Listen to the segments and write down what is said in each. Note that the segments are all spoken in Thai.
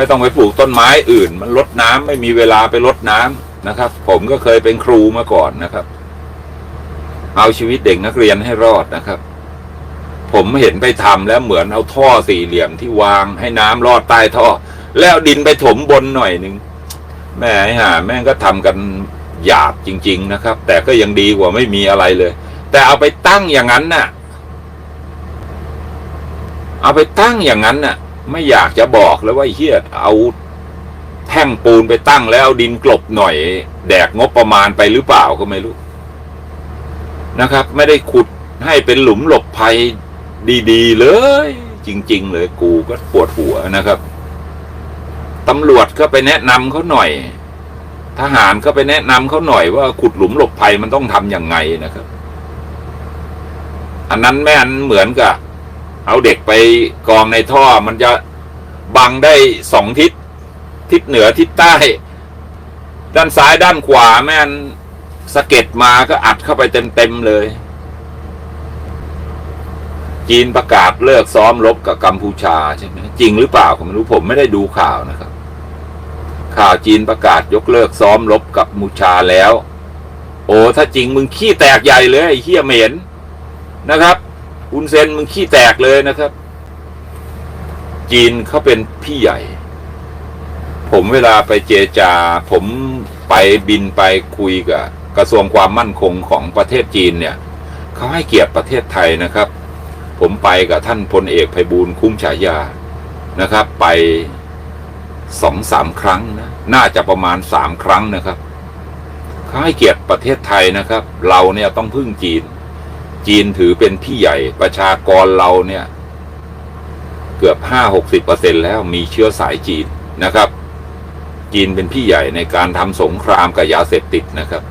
ไม่ต้องไปปลูกต้นไม้อื่น มันลดน้ำไม่มีเวลาไปลดน้ำนะครับ ผมก็เคยเป็นครูมาก่อนนะครับ เอาชีวิตเด็กนักเรียนให้รอดนะครับ ผมเห็นไปทำแล้วเหมือนเอาท่อสี่เหลี่ยมที่วางให้น้ำรอดใต้ท่อ แล้วดินไปถมบนหน่อยหนึ่งแม่ไอ้ห่าแม่งก็ทำกันหยาบจริง ๆ นะครับ แต่ก็ยังดีกว่าไม่มีอะไรเลย แต่เอาไปตั้งอย่างนั้นน่ะ เอาไปตั้งอย่างนั้นน่ะ ไม่อยากจะบอกแล้วว่าเฮียเอาแท่งปูนไปตั้งแล้วดินกลบหน่อย แดกงบประมาณไปหรือเปล่าก็ไม่รู้นะครับ ไม่ได้ขุดให้เป็นหลุมหลบภัยดีๆ เลย จริง ๆ เลยกูก็ปวดหัวนะครับตำรวจก็ไปแนะนำเขาหน่อย ทหารก็ไปแนะนำเขาหน่อยว่าขุดหลุมหลบภัยมันต้องทำยังไงนะครับ อันนั้นแม่นเหมือนกับ เอาเด็กไปกองในท่อมันจะบังได้สองทิศ ทิศเหนือทิศใต้ ด้านซ้ายด้านขวาแม่นสะเก็ดมาก็อัดเข้าไปเต็มๆเลย จีนประกาศเลิกซ้อมรบกับกัมพูชาใช่ไหมจริงหรือเปล่าผมไม่รู้ผมไม่ได้ดูข่าวนะครับ ข่าวจีนประกาศยกเลิกซ้อมรบกับมูชาแล้ว โอ้ถ้าจริงมึงขี้แตกใหญ่เลยไอ้เฮียเหม็นนะครับ อุนเซนมึงขี้แตกเลยนะครับ จีนเขาเป็นพี่ใหญ่ ผมเวลาไปเจจา ผมไปบินไปคุยกับกระทรวงความมั่นคงของประเทศจีนเนี่ยเขาให้เกียรติประเทศไทยนะครับ ผมไปกับท่านพลเอกไพบูลคุ้มฉายานะครับ ไปสองสามครั้งนะน่าจะประมาณสามครั้งนะครับเขาให้เกียรติประเทศไทยนะครับ เราเนี่ยต้องพึ่งจีน จีนถือเป็นพี่ใหญ่ประชากรเราเนี่ย เกือบห้าหกสิบเปอร์เซ็นแล้วมีเชื้อสายจีนนะครับ จีนเป็นพี่ใหญ่ในการทำสงครามกับยาเสพติดนะครับ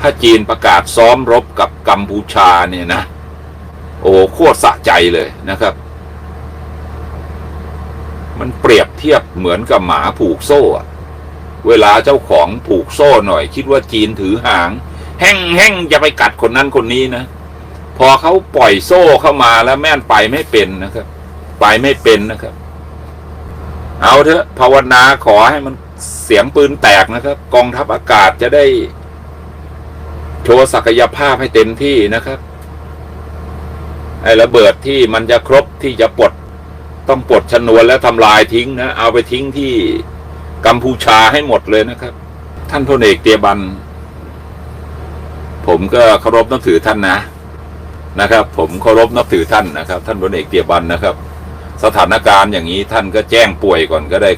ถ้าจีนประกาศซ้อมรบกับกัมพูชาเนี่ยนะ โอ้โคตรสะใจเลยนะครับ มันเปรียบเทียบเหมือนกับหมาผูกโซ่เวลาเจ้าของผูกโซ่หน่อย คิดว่าจีนถือหาง แห้งแห้งจะไปกัดคนนั้นคนนี้นะ อเขาปล่อยโซ่เข้ามาแล้วแม่นไปไม่เป็นนะครับ ไปไม่เป็นนะครับ เอาเถอะภาวนาขอให้มันเสียงปืนแตกนะครับ กองทัพอากาศจะได้ โชว์ศักยภาพให้เต็มที่นะครับ ไอ้ระเบิดที่มันจะครบที่จะปลดต้องปลดชนวนแล้วทำลายทิ้งนะ เอาไปทิ้งที่กัมพูชาให้หมดเลยนะครับ ท่านพลเอกเตียบัน ผมก็เคารพนับถือท่านนะ นะครับ ผมเคารพนับถือท่านนะครับ ท่านพลเอกเตียบันนะครับ สถานการณ์อย่างนี้ท่านก็แจ้งป่วยก่อนก็ได้